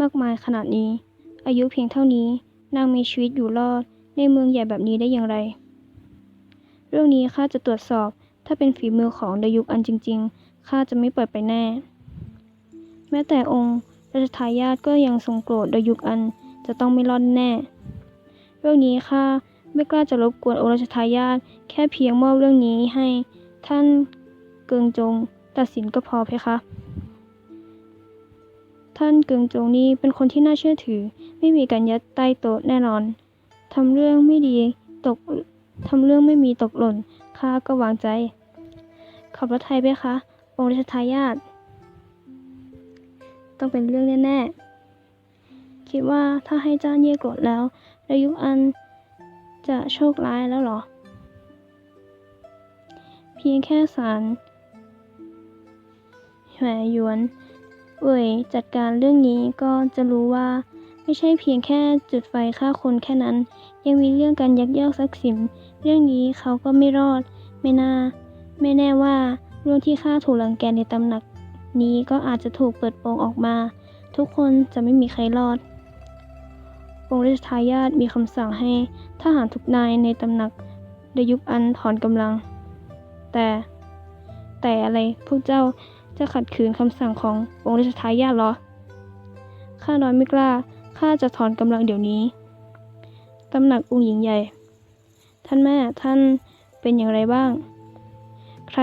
มากมายขนาดนี้ อายุเพียงเท่านี้ นางมีชีวิตอยู่รอด ในเมืองใหญ่แบบนี้ได้อย่างไร เรื่องนี้ข้าจะตรวจสอบ ถ้าเป็นฝีมือของดยุกอันจริง ๆ ข้าจะไม่ปล่อยไปแน่ แม้แต่องค์รัชทายาทก็ยังทรงโกรธดยุกอันจะต้องไม่รอดแน่ เรื่องนี้ข้าไม่กล้าจะรบกวนองค์รัชทายาทแค่เพียงมอบเรื่องนี้ให้ท่านเกิงจง ตัดสินก็พอเพคะ ท่านเกิงจงนี่เป็นคนที่น่าเชื่อถือ ไม่มีการยัดใต้โต๊ะแน่นอน ทำเรื่องไม่ดีตกทำเรื่องไม่มีตกหล่นข้าก็วางใจขอบพระทัยเพคะองค์รัชทายาทต้องเป็นเรื่องแน่ๆ คิดว่าถ้าให้เจ้าเย่ยโกรธแล้วระยุอันจะโชคร้ายแล้วหรอ เพียงแค่สารแหวหยวน เว่ยจัดการเรื่องนี้ก็จะรู้ว่า ไม่ใช่เพียงแค่จุดไฟฆ่าคนแค่นั้น ยังมีเรื่องการยักยอกทรัพย์สิน เรื่องนี้เขาก็ไม่รอด ไม่น่า ไม่แน่ว่าเรื่องที่ข้าถูกรังแกในตำหนัก นี้ก็อาจจะถูกเปิดโปงออกมา ทุกคนจะไม่มีใครรอด องค์รัชทายาทมีคำสั่งให้ทหารทุกนายในตำหนักดยุกอันถอนกำลัง แต่ แต่อะไรพวกเจ้า จะขัดขืนคำสั่งขององค์รัชทายาทหรอ ข้าน้อยไม่กล้า ข้าจะถอนกำลังเดี๋ยวนี้ ตำหนักองค์หญิงใหญ่ ท่านแม่ ท่านเป็นอย่างไรบ้าง ใคร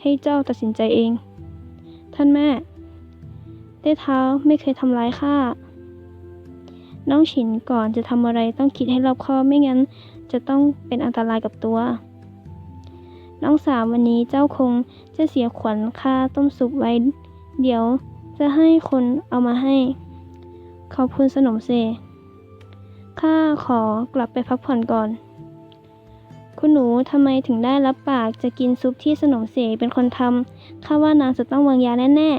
ให้เจ้าตัดสินใจเอง ท่านแม่ ได้เท้าไม่เคยทำร้ายข้า น้องฉินก่อนจะทำอะไรต้องคิดให้รอบคอบไม่งั้นจะต้องเป็นอันตรายกับตัว น้องสาววันนี้เจ้าคงจะเสียขวัญค่าต้มซุปไว้ เดี๋ยวจะให้คนเอามาให้ ขอบคุณสนมเซข้าขอกลับไปพักผ่อนก่อน คุณหนูทำไมถึงได้รับปากจะกินซุปที่สนมเสเป็นคนทำข้าว่านางจะต้องวางยาแน่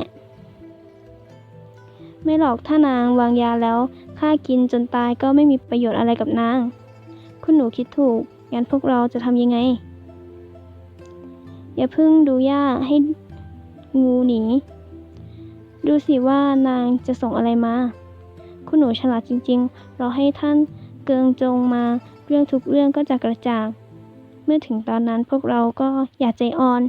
ๆ ไม่หรอกถ้านางวางยาแล้วข้ากินจนตายก็ไม่มีประโยชน์อะไรกับนาง คุณหนูคิดถูกงั้นพวกเราจะทำยังไง อย่าพิ่งดูย่าให้งูหนี ดูสิว่านางจะส่งอะไรมา คุณหนูฉลาดจริงๆ เราให้ท่านเกิงจงมาเรื่องทุกเรื่องก็จะกระจ่าง เมื่อถึงตอนนั้นพวกเราก็อย่าใจอ่อน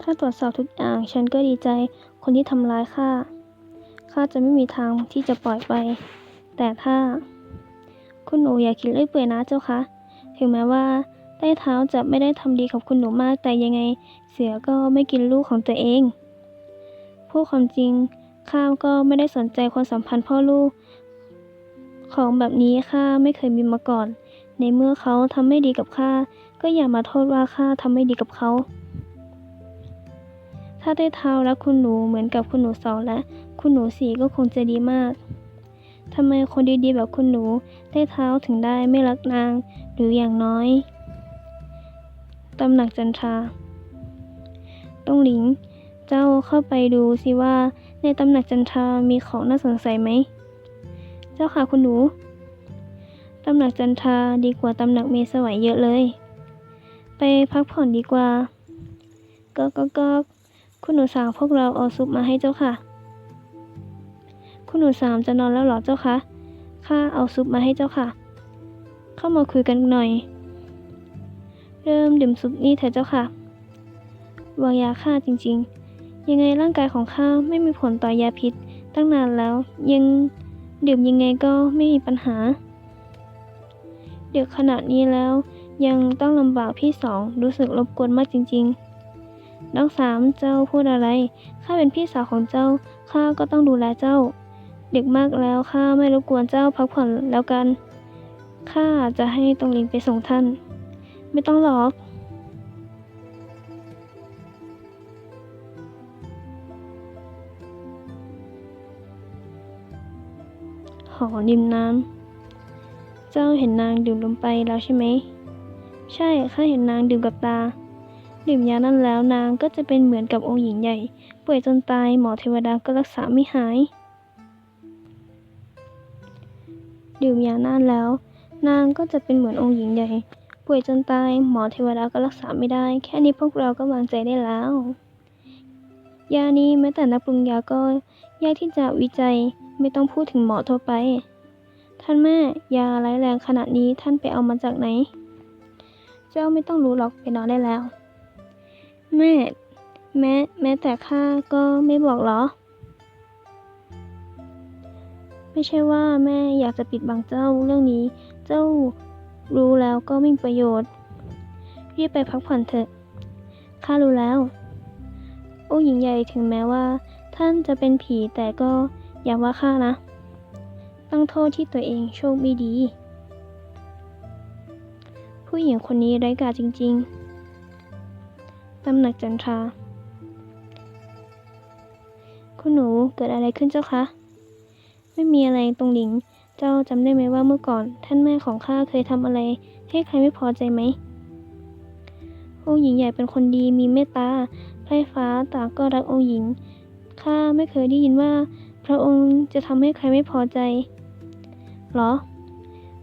ถ้าตรวจสอบทุกอย่างฉันก็ดีใจคนที่ทำร้ายข้า ข้าจะไม่มีทางที่จะปล่อยไป แต่ถ้า คุณหนูอย่าคิดเลื่อยเปื่อยนะเจ้าคะ ถึงแม้ว่าใต้เท้าจะไม่ได้ทำดีกับคุณหนูมากแต่ยังไงเสือก็ไม่กินลูกของตัวเอง พูดความจริงข้าก็ไม่ได้สนใจความสัมพันธ์พ่อลูก ของแบบนี้ข้าไม่เคยมีมาก่อน ในเมื่อเขาทำไม่ดีกับข้าก็อย่ามาโทษว่าข้าทำไม่ดีกับเขา ถ้าได้เท้ารักคุณหนูเหมือนกับคุณหนูสองและ คุณหนูสี่ก็คงจะดีมากทำไมคนดีๆแบบคุณหนูได้เท้าถึงได้ไม่รักนาง หรืออย่างน้อยตำหนักจันทราต้องหลิง เจ้าเข้าไปดูสิว่าในตำหนักจันทรามีของน่าสงสัยไหม เจ้าค่ะคุณหนู ตำหนักจันทราดีกว่าตำหนักเมสวัยเยอะเลย ไปพักผ่อนดีกว่า ก็ก็ก็คุณหนูสาวพวกเราเอาซุปมาให้เจ้าค่ะ คุณหนูสามจะนอนแล้วหรอเจ้าคะ ข้าเอาซุปมาให้เจ้าค่ะ เข้ามาคุยกันหน่อย เริ่มดื่มซุปนี่เถอะเจ้าค่ะ วางยาฆ่าจริงๆ ยังไงร่างกายของข้าไม่มีผลต่อยาพิษตั้งนานแล้ว ยังดื่มยังไงก็ไม่มีปัญหา เดี๋ยวขนาดนี้แล้ว ยังต้องลำบากพี่สองรู้สึกรบกวนมากจริง ๆน้องสามเจ้าพูดอะไร ข้าเป็นพี่สาวของเจ้า ข้าก็ต้องดูแลเจ้า เด็กมากแล้วข้าไม่รบกวนเจ้าพักผ่อนแล้วกัน ข้าจะให้ตรงลิงไปส่งท่าน ไม่ต้องหรอกหอริมน้ำ เจ้าเห็นนางดื่มลงไปแล้วใช่ไหม ใช่ ข้าเห็นนางดื่มกับตา ดื่มยานั้นแล้วนางก็จะเป็นเหมือนกับองค์หญิงใหญ่ ป่วยจนตายหมอเทวดาก็รักษาไม่หาย ดื่มยานั้นแล้ว นางก็จะเป็นเหมือนองค์หญิงใหญ่ ป่วยจนตาย หมอเทวดาก็รักษาไม่ได้ แค่นี้พวกเราก็วางใจได้แล้ว ยานี้แม้แต่นักปรุงยาก็ยากที่จะวิจัย ไม่ต้องพูดถึงหมอทั่วไป ท่านแม่ ยาร้ายแรงขนาดนี้ท่านไปเอามาจากไหน เจ้าไม่ต้องรู้หรอกไปนอนได้แล้ว แม่ แม้ แม้แต่ข้าก็ไม่บอกหรอไม่ใช่ว่าแม่อยากจะปิดบังเจ้าเรื่องนี้ เจ้ารู้แล้วก็ไม่มีประโยชน์ รีบไปพักผ่อนเถอะ ข้ารู้แล้ว โอ้หญิงใหญ่ถึงแม้ว่า ท่านจะเป็นผีแต่ก็อย่าว่าข้านะตั้งโทษที่ตัวเองโชคไม่ดี ผู้หญิงคนนี้ไร้กาจริงๆ ตำหนักจันทรา คุณหนูเกิดอะไรขึ้นเจ้าคะ ไม่มีอะไรตรงหลิง เจ้าจำได้ไหมว่าเมื่อก่อน ท่านแม่ของข้าเคยทำอะไร ให้ใครไม่พอใจไหมองค์หญิงใหญ่เป็นคนดีมีเมตตาไพร่ฟ้าต่างก็รักองค์หญิง ข้าไม่เคยได้ยินว่า พระองค์จะทำให้ใครไม่พอใจ หรอ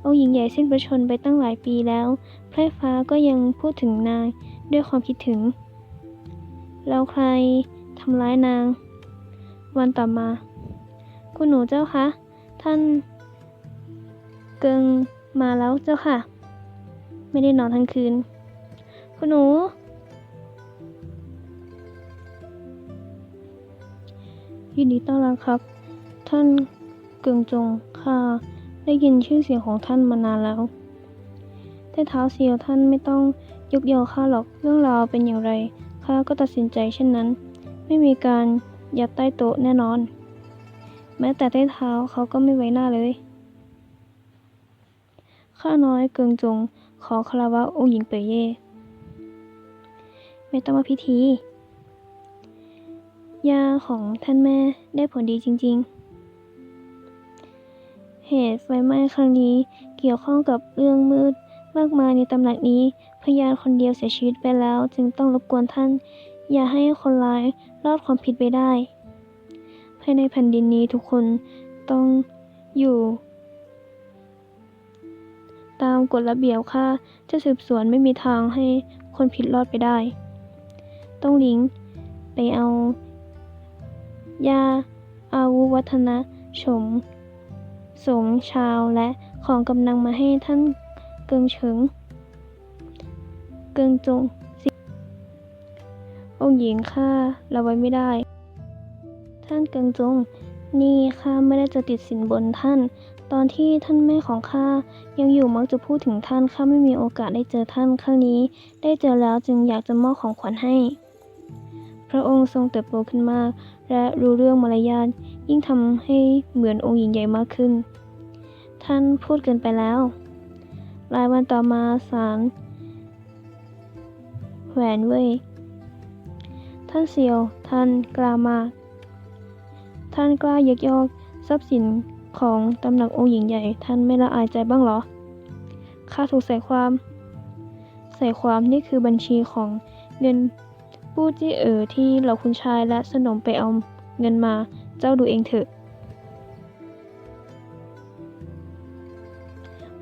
องค์หญิงใหญ่สิ้นพระชนไปตั้งหลายปีแล้ว ไพร่ฟ้าก็ยังพูดถึงนางด้วยความคิดถึง แล้วใครทำร้ายนาง วันต่อมา คุณหนูเจ้าคะ ท่าน เกิงมาแล้วเจ้าค่ะ ไม่ได้นอนทั้งคืน คุณหนู ยินดีต้อนรับครับ ท่านเกิงจงข้าได้ยินชื่อเสียงของท่านมานานแล้วแต่เท้าเซียวท่านไม่ต้องยกยอข้าหรอกเรื่องราวเป็นอย่างไรข้าก็ตัดสินใจเช่นนั้น ไม่มีการยัดใต้โต๊ะแน่นอน แม้แต่ใต้เท้าเขาก็ไม่ไว้หน้าเลย ข้าน้อยเกิงจง ขอคารวะองค์หญิงเปยเย่ไม่ต้องมาพิธี ยาของท่านแม่ได้ผลดีจริง ๆ เหตุไฟไหม้ครั้งนี้เกี่ยวข้องกับเรื่องมืดมากมายในตำหนักนี้ พยานคนเดียวเสียชีวิตไปแล้ว จึงต้องรบกวนท่าน อย่าให้คนร้ายรอดความผิดไปได้ ภายในแผ่นดินนี้ทุกคนต้องอยู่ ตามกฎระเบียบค่ะจะสืบสวนไม่มีทางให้คนผิดรอดไปได้ ต้องลิงไปเอายาอาวุวัฒนะชมสงชาวและของกำลังมาให้ท่านเกิงเฉิง เกิงจงองหญิงข้าละไว้ไม่ได้ ท่านเกิงจง นี่ข้าไม่ได้จะติดสินบนท่าน ตอนที่ท่านแม่ของข้ายังอยู่มักจะพูดถึงท่านข้าไม่มีโอกาสได้เจอท่านครั้งนี้ ได้เจอแล้วจึงอยากจะมอบของขวัญให้ พระองค์ทรงเติบโตขึ้นมาก และรู้เรื่องมารยาทยิ่งทำให้เหมือนองค์หญิงใหญ่มากขึ้น ท่านพูดเกินไปแล้วหลายวันต่อมาศาลแหวนเว่ยท่านเซียว ท่านกล้ามาก ท่านกล้ายกยอกทรัพย์สิน ของตำหนักองค์หญิงใหญ่ ท่านไม่ละอายใจบ้างหรอ ข้าถูกใส่ความ ใส่ความนี่คือบัญชีของเงินปู้จี้เอ๋อที่เหล่าคุณชายและสนมไปเอาเงินมา เจ้าดูเองเถอะ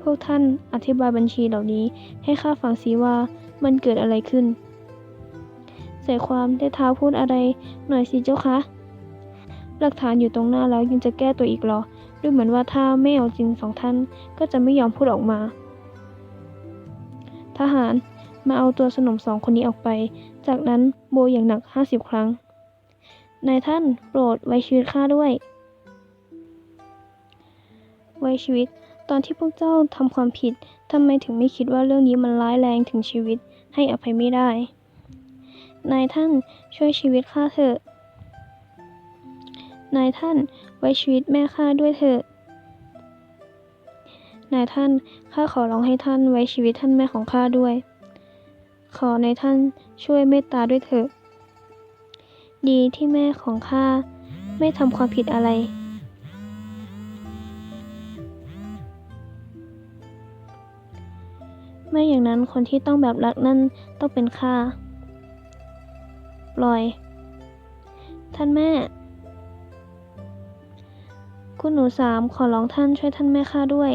พวกท่านอธิบายบัญชีเหล่านี้ให้ข้าฟังสิว่ามันเกิดอะไรขึ้น ใส่ความได้ท้าพูดอะไรหน่อยสิเจ้าคะ หลักฐานอยู่ตรงหน้าแล้วยังจะแก้ตัวอีกหรอ ดูเหมือนว่าถ้าไม่เอาจริงสองท่านก็จะไม่ยอมพูดออกมา ทหารมาเอาตัวสนมสองคนนี้ออกไป จากนั้นโบยอย่างหนักห้าสิบครั้ง นายท่านโปรดไว้ชีวิตข้าด้วย ไว้ชีวิต ตอนที่พวกเจ้าทำความผิดทำไมถึงไม่คิดว่าเรื่องนี้มันร้ายแรงถึงชีวิตให้อภัยไม่ได้ นายท่านช่วยชีวิตข้าเถอะ นายท่าน ไว้ชีวิตแม่ข้าด้วยเถอะนายท่าน ข้าขอร้องให้ท่านไว้ชีวิตท่านแม่ของข้าด้วย ขอนายท่านช่วยเมตตาด้วยเถอะ ดีที่แม่ของข้าไม่ทำความผิดอะไร ไม่อย่างนั้นคนที่ต้องแบบรักนั่นต้องเป็นข้า ปล่อย ท่านแม่ คุณหนูสามขอร้องท่านช่วยท่านแม่ข้าด้วย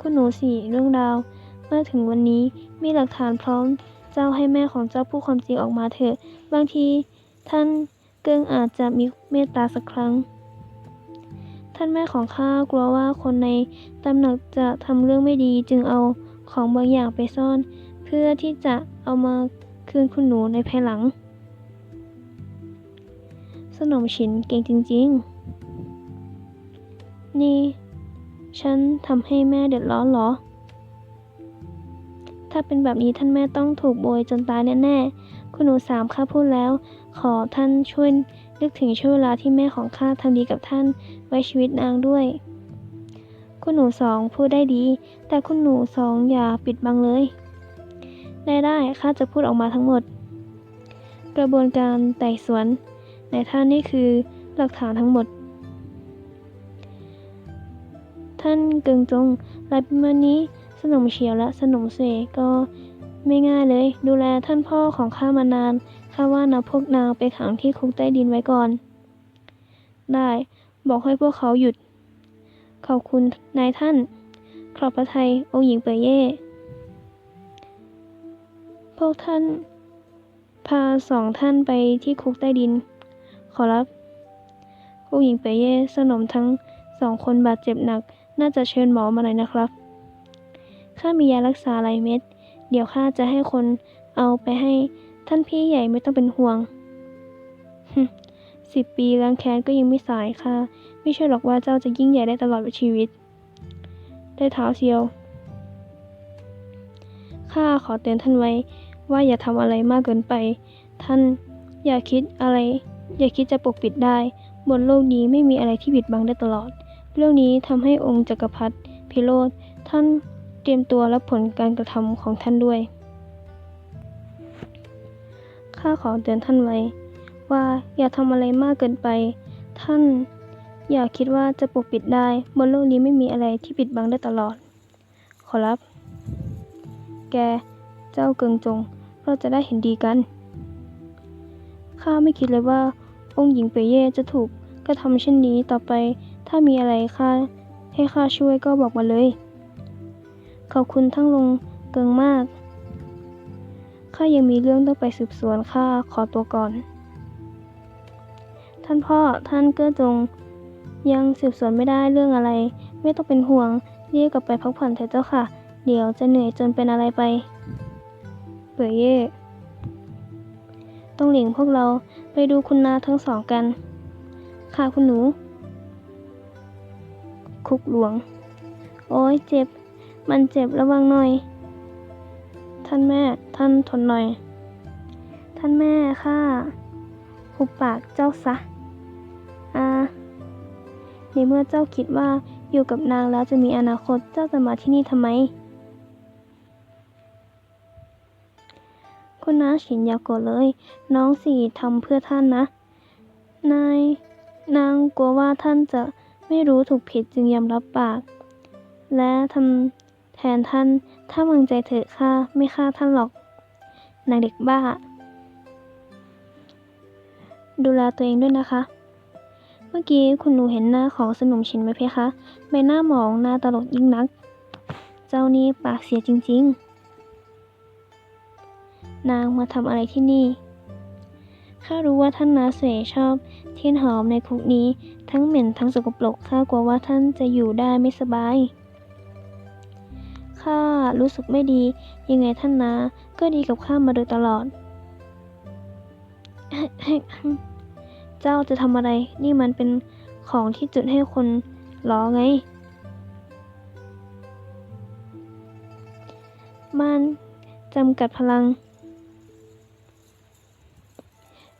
คุณหนูสี่เรื่องราว เมื่อถึงวันนี้มีหลักฐานพร้อม เจ้าให้แม่ของเจ้าพูดความจริงออกมาเถอะ บางทีท่านเกิงอาจจะมีเมตตาสักครั้ง ท่านแม่ของข้ากลัวว่าคนในตำหนักจะทำเรื่องไม่ดีจึงเอาของบางอย่างไปซ่อน เพื่อที่จะเอามาคืนคุณหนูในภายหลัง สนมฉินเก่งจริง ๆ นี่ ฉันทำให้แม่เดือดร้อนเหรอ ถ้าเป็นแบบนี้ท่านแม่ต้องถูกโบยจนตายแน่ๆ คุณหนูสามข้าพูดแล้ว ขอท่านช่วยนึกถึงช่วงเวลาที่แม่ของข้าทำดีกับท่านไว้ชีวิตนางด้วย คุณหนูสองพูดได้ดี แต่คุณหนูสองอย่าปิดบังเลย ได้ได้ข้าจะพูดออกมาทั้งหมด กระบวนการไต่สวน ในท่านนี่คือหลักฐานทั้งหมด ท่านเกิงจงรายปีมานี้สนมเฉียวและสนมเสก็ไม่ง่ายเลย ดูแลท่านพ่อของข้ามานานข้าว่านะพวกนางไปขังที่คุกใต้ดินไว้ก่อน ได้บอกให้พวกเขาหยุด ขอบคุณนายท่าน ขอบพระไทยองค์หญิงเปยเย่ พวกท่านพาสองท่านไปที่คุกใต้ดิน ขอรับองค์หญิงเปเย่สนมทั้งสองคนบาดเจ็บหนัก น่าจะเชิญหมอมาหน่อยนะครับ ข้ามียารักษาหลายเม็ด เดี๋ยวข้าจะให้คนเอาไปให้ท่านพี่ใหญ่ไม่ต้องเป็นห่วงสิบปีล้างแค้นก็ยังไม่สายค่ะ ไม่ใช่หรอกว่าเจ้าจะยิ่งใหญ่ได้ตลอดชีวิต ได้เท้าเซียว ข้าขอเตือนท่านไว้ว่าอย่าทำอะไรมากเกินไป ท่านอย่าคิดอะไร อย่าคิดจะปกปิดได้ บนโลกนี้ไม่มีอะไรที่ปิดบังได้ตลอด เรื่องนี้ทำให้องค์จักรพรรดิพิโรธท่านเตรียมตัวรับผลการกระทำของท่านด้วย ข้าขอเตือนท่านไว้ ว่าอย่าทำอะไรมากเกินไป ท่านอย่าคิดว่าจะปกปิดได้ บนโลกนี้ไม่มีอะไรที่ปิดบังได้ตลอด ขอรับ แก เจ้าเกิงจง เราจะได้เห็นดีกัน ข้าไม่คิดเลยว่า องค์หญิงเปเย่จะถูกกระทำเช่นนี้ต่อไป ถ้ามีอะไรข้าให้ข้าช่วยก็บอกมาเลย ขอบคุณทั้งลงเกิงมาก ข้ายังมีเรื่องต้องไปสืบสวนข้าขอตัวก่อน ท่านพ่อท่านเกื้อจง ยังสืบสวนไม่ได้เรื่องอะไร ไม่ต้องเป็นห่วงเรียกกลับไปพักผ่อนเถอะเจ้าค่ะ เดี๋ยวจะเหนื่อยจนเป็นอะไรไป เปื่อยเย่ ต้องหลิงพวกเราไปดูคุณนาทั้งสองกัน ค่ะคุณหนู คุกหลวง โอ้ยเจ็บ มันเจ็บระวังหน่อย ท่านแม่ ท่านทนหน่อย ท่านแม่ค่ะหุบปากเจ้าซะอาในเมื่อเจ้าคิดว่าอยู่กับนางแล้วจะมีอนาคตเจ้าจะมาที่นี่ทำไม คุณน้าฉินอย่ากโกรธเลย น้องสี่ทำเพื่อท่านนะ นาย นางกลัวว่าท่านจะไม่รู้ถูกผิดจึงยอมรับปาก และทำแทนท่าน ถ้าวางใจเถอะข้าไม่ฆ่าท่านหรอก นางเด็กบ้า ดูแลตัวเองด้วยนะคะ เมื่อกี้คุณหนูเห็นหน้าของสนมชินไหมเพคะ ใบหน้าหมองหน้าตลกยิ่งนัก เจ้านี่ปากเสียจริง ๆ นางมาทำอะไรที่นี่ ข้ารู้ว่าท่านนาเสวยชอบเทียนหอมในคุกนี้ ทั้งเหม็นทั้งสกปรก ข้ากลัวว่าท่านจะอยู่ได้ไม่สบาย ข้ารู้สึกไม่ดี ยังไงท่านนา ก็ดีกับข้ามาโดยตลอด เจ้าจะทำอะไร นี่มันเป็นของที่จุดให้คนล้อไงมันจำกัดพลัง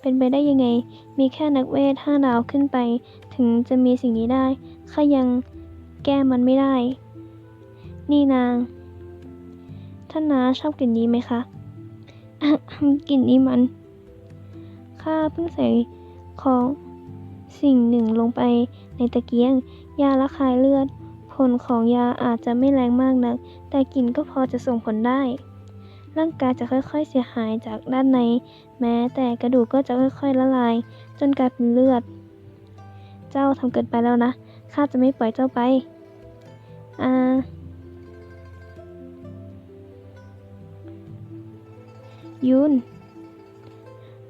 เป็นไปได้ยังไง มีแค่นักเวทห้าดาวขึ้นไป ถึงจะมีสิ่งนี้ได้ข้ายังแก้มันไม่ได้ นี่นาง ท่านนาชอบกลิ่นนี้ไหมคะ กลิ่นนี้มัน ข้าเพิ่งใส่ของสิ่งหนึ่งลงไปในตะเกียง ยาละคายเลือด ผลของยาอาจจะไม่แรงมากนัก แต่กลิ่นก็พอจะส่งผลได้ ร่างกายจะค่อยๆเสียหายจากด้านใน แม้แต่กระดูกก็จะค่อยๆละลาย จนกลายเป็นเลือด เจ้าทำเกินไปแล้วนะ ข้าจะไม่ปล่อยเจ้าไป อ่า ยุน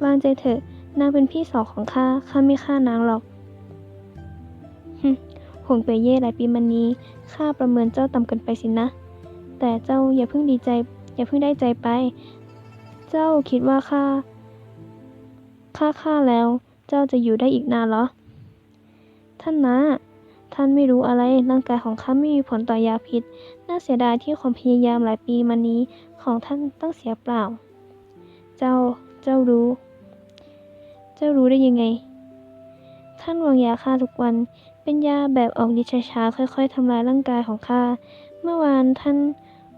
วางใจเถอะ นางเป็นพี่สาวของข้า ข้าไม่ฆ่านางหรอกฮึหงเปเย่หลายปีมานี้ ข้าประเมินเจ้าต่ำเกินไปสินะ แต่เจ้าอย่าเพิ่งดีใจ อย่าเพิ่งได้ใจไป เจ้าคิดว่าข้าข้าฆ่าแล้ว เจ้าจะอยู่ได้อีกนานเหรอ ท่านนะท่านไม่รู้อะไรร่างกายของข้าไม่มีผลต่อยาพิษ น่าเสียดายที่ความพยายามหลายปีมานี้ของท่านต้องเสียเปล่า เจ้า เจ้ารู้ เจ้ารู้ได้ยังไง ท่านวางยาฆ่าทุกวัน เป็นยาแบบออกฤทธิ์ช้าๆค่อย ๆทำลายร่างกายของข้า เมื่อวานท่าน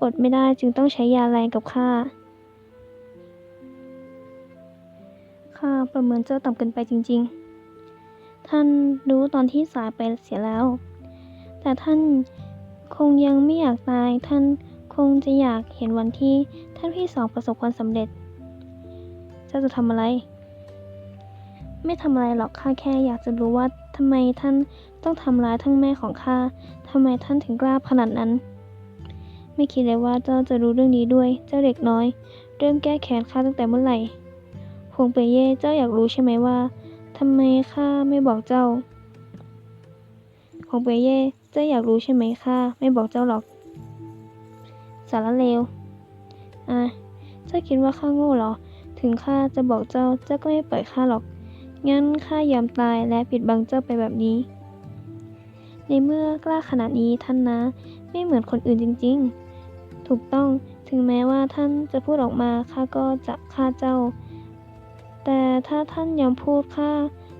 อดไม่ได้จึงต้องใช้ยาแรงกับข้าข้าประเมินเจ้าต่ำเกินไปจริง ๆ ท่านรู้ตอนที่สายไปเสียแล้ว แต่ท่านคงยังไม่อยากตาย ท่านคงจะอยากเห็นวันที่ท่านพี่สองประสบความสำเร็จ เจ้าจะทำอะไร ไม่ทำอะไรหรอกข้าแค่อยากจะรู้ว่าทำไมท่านต้องทำร้ายทั้งแม่ของข้าทำไมท่านถึงกล้าขนาดนั้น ไม่คิดเลยว่าเจ้าจะรู้เรื่องนี้ด้วย เจ้าเด็กน้อย เริ่มแก้แค้นข้าตั้งแต่เมื่อไหร่หงเปยเย่เจ้าอยากรู้ใช่ไหมว่าทำไมข้าไม่บอกเจ้าหงเปยเย่เจ้าอยากรู้ใช่ไหมข้าไม่บอกเจ้าหรอก สารเลวอะเจ้าคิดว่าข้าโง่เหรอ ถึงข้าจะบอกเจ้าเจ้าก็ไม่ปล่อยข้าหรอก งั้นข้ายอมตายและปิดบังเจ้าไปแบบนี้ ในเมื่อกล้าขนาดนี้ท่านนะ ไม่เหมือนคนอื่นจริง ๆ ถูกต้อง ถึงแม้ว่าท่านจะพูดออกมาข้าก็จะฆ่าเจ้า แต่ถ้าท่านยอมพูดข้า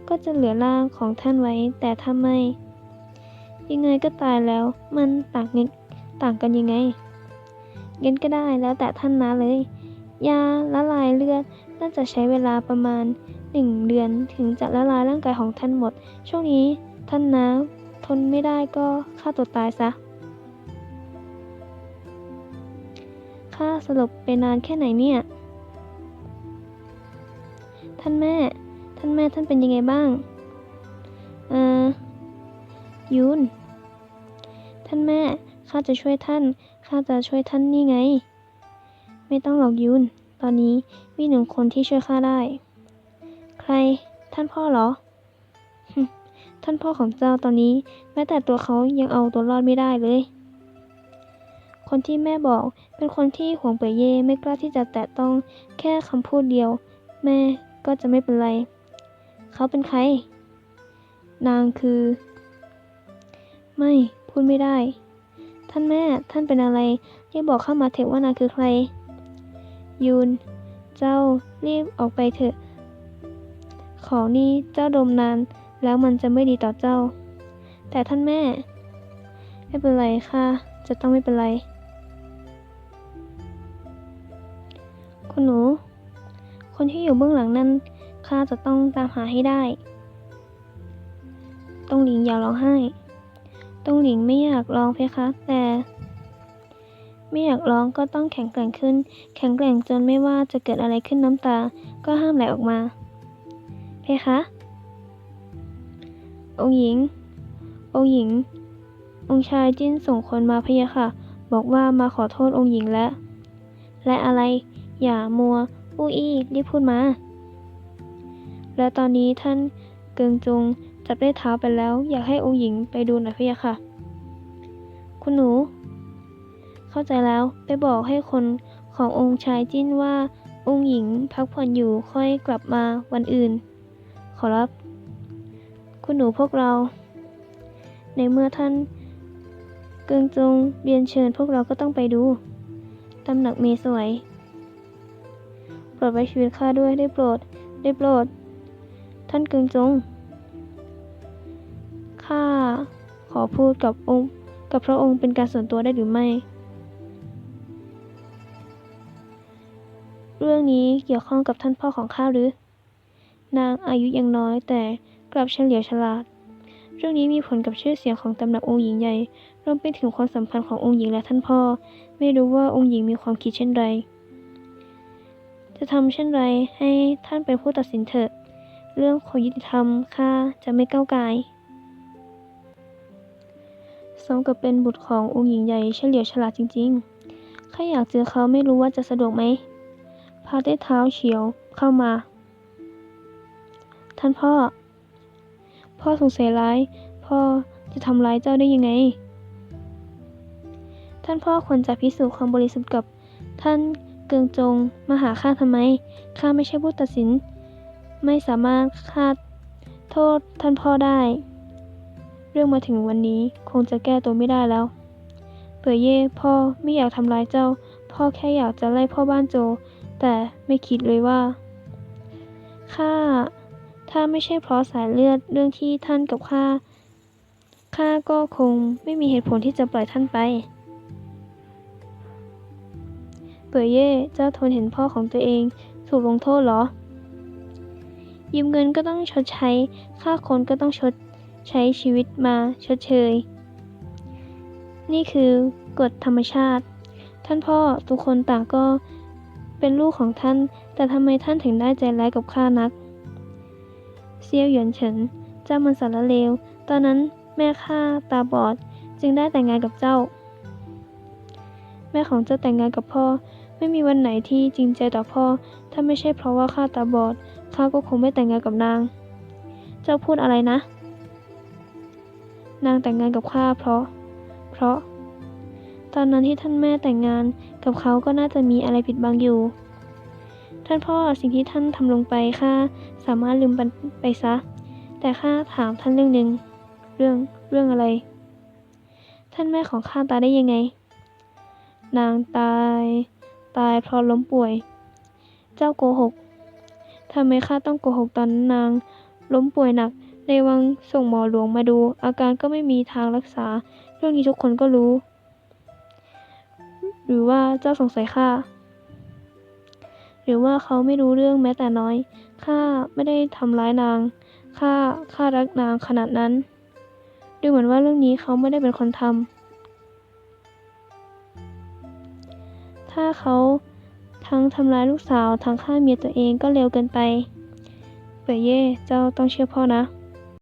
ก็จะเหลือร่างของท่านไว้ แต่ถ้าไม่ ยังไงก็ตายแล้ว มันต่างกันต่างกันยังไงงั้นก็ได้แล้วแต่ท่านนะเลย ยาละลายเลือดน่าจะใช้เวลาประมาณหนึ่งเดือนถึงจะละลายร่างกายของท่านหมด ช่วงนี้ท่านนะทนไม่ได้ก็ฆ่าตัวตายซะ ข้าสลบไปนานแค่ไหนเนี่ย ท่านแม่ ท่านแม่ท่านเป็นยังไงบ้าง เอ่อ ยุน ท่านแม่ ข้าจะช่วยท่าน ข้าจะช่วยท่านนี่ไง ไม่ต้องหรอกยุน ตอนนี้มีหนึ่งคนที่ช่วยข้าได้ ใคร ท่านพ่อเหรอ ท่านพ่อของเจ้าตอนนี้ แม้แต่ตัวเขายังเอาตัวรอดไม่ได้เลย คนที่แม่บอก เป็นคนที่หวงเป่ยเย่ไม่กล้าที่จะแตะต้องแค่คำพูดเดียว แม่ก็จะไม่เป็นไร เขาเป็นใคร นางคือ ไม่พูดไม่ได้ ท่านแม่ท่านเป็นอะไรรีบบอกเข้ามาเถอะว่านางคือใคร ยูน เจ้ารีบออกไปเถอะ ของนี่เจ้าดมนาน แล้วมันจะไม่ดีต่อเจ้า แต่ท่านแม่ ไม่เป็นไรค่ะ จะต้องไม่เป็นไร หนู คนที่อยู่เบื้องหลังนั้น ข้าจะต้องตามหาให้ได้ ต้องหลิงอย่าร้องไห้ ต้องหลิงไม่อยากร้องเพคะ แต่ ไม่อยากร้องก็ต้องแข็งแกร่งขึ้น แข็งแกร่งจนไม่ว่าจะเกิดอะไรขึ้นน้ำตา ก็ห้ามไหลออกมา เพคะ องหญิง องหญิง องชายจิ้นส่งคนมาเพยะค่ะ บอกว่ามาขอโทษองหญิงและและอะไร อย่ามัว อู้อี้รีบพูดมา และตอนนี้ท่านเกิงจงจับได้เท้าไปแล้ว อยากให้องค์หญิงไปดูหน่อยพะยะค่ะ คุณหนู เข้าใจแล้วไปบอกให้คนขององค์ชายจิ้นว่า องค์หญิงพักผ่อนอยู่ค่อยกลับมาวันอื่น ขอรับ คุณหนูพวกเรา ในเมื่อท่านเกิงจงเรียนเชิญพวกเราก็ต้องไปดู ตำหนักเมสวย รดไว้ชีวิตข้าด้วยได้โปรด ได้โปรด ท่านกิงจง ข้าขอพูดกับองค์กับพระองค์เป็นการส่วนตัวได้หรือไม่ เรื่องนี้เกี่ยวข้องกับท่านพ่อของข้าหรือ นางอายุยังน้อยแต่กลับเฉลียวฉลาด เรื่องนี้มีผลกับชื่อเสียงของตำหนักองค์หญิงใหญ่รวมไปถึงความสัมพันธ์ขององค์หญิงและท่านพ่อ ไม่รู้ว่าองค์หญิงมีความคิดเช่นไร จะทำเช่นไรให้ท่านเป็นผู้ตัดสินเถอะ เรื่องของยุติธรรมข้าจะไม่ก้าวไกายสมกับเป็นบุตรขององค์หญิงใหญ่เฉลียวฉลาดจริงๆข้าอยากเจอเขาไม่รู้ว่าจะสะดวกไหม พาได้เท้าเฉียวเข้ามา ท่านพ่อ พ่อสงสัยร้าย พ่อจะทำร้ายเจ้าได้ยังไง ท่านพ่อควรจะพิสูจน์ความบริสุทธิ์กับท่าน เกิงจง มาหาข้าทำไม ข้าไม่ใช่ผู้ตัดสิน ไม่สามารถคาดโทษท่านพ่อได้ เรื่องมาถึงวันนี้คงจะแก้ตัวไม่ได้แล้ว เป๋ยเย่พ่อไม่อยากทำร้ายเจ้า พ่อแค่อยากจะไล่พ่อบ้านโจ แต่ไม่คิดเลยว่า ข้า ถ้าไม่ใช่เพราะสายเลือดเรื่องที่ท่านกับข้า ข้าก็คงไม่มีเหตุผลที่จะปล่อยท่านไป เป๋ยเย่เจ้าทนเห็นพ่อของตัวเอง ถูกลงโทษเหรอ ยืมเงินก็ต้องชดใช้ ค่าคนก็ต้องชดใช้ชีวิตมาชดเชย นี่คือกฎธรรมชาติ ท่านพ่อทุกคนต่างก็เป็นลูกของท่าน แต่ทำไมท่านถึงได้ใจร้ายกับข้านัก เซียวหยวนเฉิน เจ้ามันสารเลว ตอนนั้นแม่ข้าตาบอด จึงได้แต่งงานกับเจ้า แม่ของเจ้าแต่งงานกับพ่อ ไม่มีวันไหนที่จริงใจต่อพ่อ ถ้าไม่ใช่เพราะว่าข้าตาบอด ข้าก็คงไม่แต่งงานกับนาง เจ้าพูดอะไรนะ นางแต่งงานกับข้าเพราะ เพราะ ตอนนั้นที่ท่านแม่แต่งงานกับเขาก็น่าจะมีอะไรผิดบังอยู่ ท่านพ่อสิ่งที่ท่านทำลงไปข้าสามารถลืมไปซะ แต่ข้าถามท่านเรื่องหนึ่ง เรื่อง เรื่องอะไร ท่านแม่ของข้าตายได้ยังไงนางตาย ตายเพราะล้มป่วย เจ้าโกหกทำไมข้าต้องโกหกตอนนาง ล้มป่วยหนัก ในวังส่งหมอหลวงมาดู อาการก็ไม่มีทางรักษา เรื่องนี้ทุกคนก็รู้ หรือว่าเจ้าสงสัยข้า หรือว่าเขาไม่รู้เรื่องแม้แต่น้อย ข้าไม่ได้ทำร้ายนาง ข้า ข้ารักนางขนาดนั้น ดูเหมือนว่าเรื่องนี้เขาไม่ได้เป็นคนทำ ถ้าเขา ทั้งทำร้ายลูกสาว ทั้งฆ่าเมียตัวเองก็เร็วเกินไป เปยเย่ เจ้าต้องเชื่อพ่อนะ